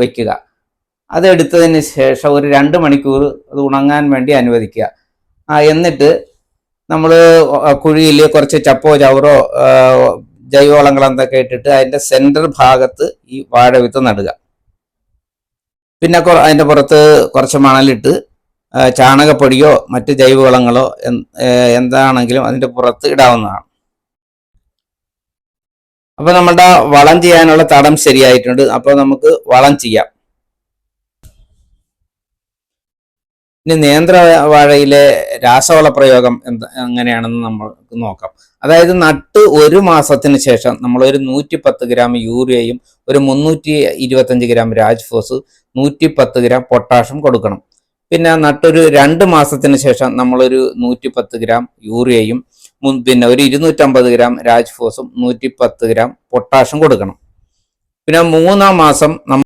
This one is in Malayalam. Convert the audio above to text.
വെക്കുക. അതെടുത്തതിന് ശേഷം ഒരു രണ്ട് മണിക്കൂർ അത് ഉണങ്ങാൻ വേണ്ടി അനുവദിക്കുക. എന്നിട്ട് നമ്മൾ കുഴിയിൽ കുറച്ച് ചപ്പോ ചവറോ ജൈവവളങ്ങൾ എന്തൊക്കെ ഇട്ടിട്ട് അതിന്റെ സെന്റർ ഭാഗത്ത് ഈ വാഴവിത്ത് നടുക. പിന്നെ അതിന്റെ പുറത്ത് കുറച്ച് മണലിട്ട് ചാണകപ്പൊടിയോ മറ്റ് ജൈവവളങ്ങളോ എന്താണെങ്കിലും അതിന്റെ പുറത്ത് ഇടാവുന്നതാണ്. അപ്പൊ നമ്മുടെ വളം ചെയ്യാനുള്ള തടം ശരിയായിട്ടുണ്ട്. അപ്പൊ നമുക്ക് വളം ചെയ്യാം. ഇനി നേന്ത്ര വാഴയിലെ രാസവള പ്രയോഗം എന്ത് എങ്ങനെയാണെന്ന് നമ്മൾക്ക് നോക്കാം. അതായത് നട്ട് ഒരു മാസത്തിന് ശേഷം നമ്മൾ ഒരു നൂറ്റി പത്ത് ഗ്രാം യൂറിയയും ഒരു മുന്നൂറ്റി ഇരുപത്തഞ്ച് ഗ്രാം രാജ്ഫോസ് നൂറ്റി പത്ത് ഗ്രാം പൊട്ടാഷും കൊടുക്കണം. പിന്നെ നട്ടൊരു രണ്ട് മാസത്തിന് ശേഷം നമ്മളൊരു നൂറ്റി പത്ത് ഗ്രാം യൂറിയയും പിന്നെ ഒരു ഇരുന്നൂറ്റമ്പത് ഗ്രാം രാജ്ഫോസും നൂറ്റി പത്ത് ഗ്രാം പൊട്ടാഷും കൊടുക്കണം. പിന്നെ മൂന്നാം മാസം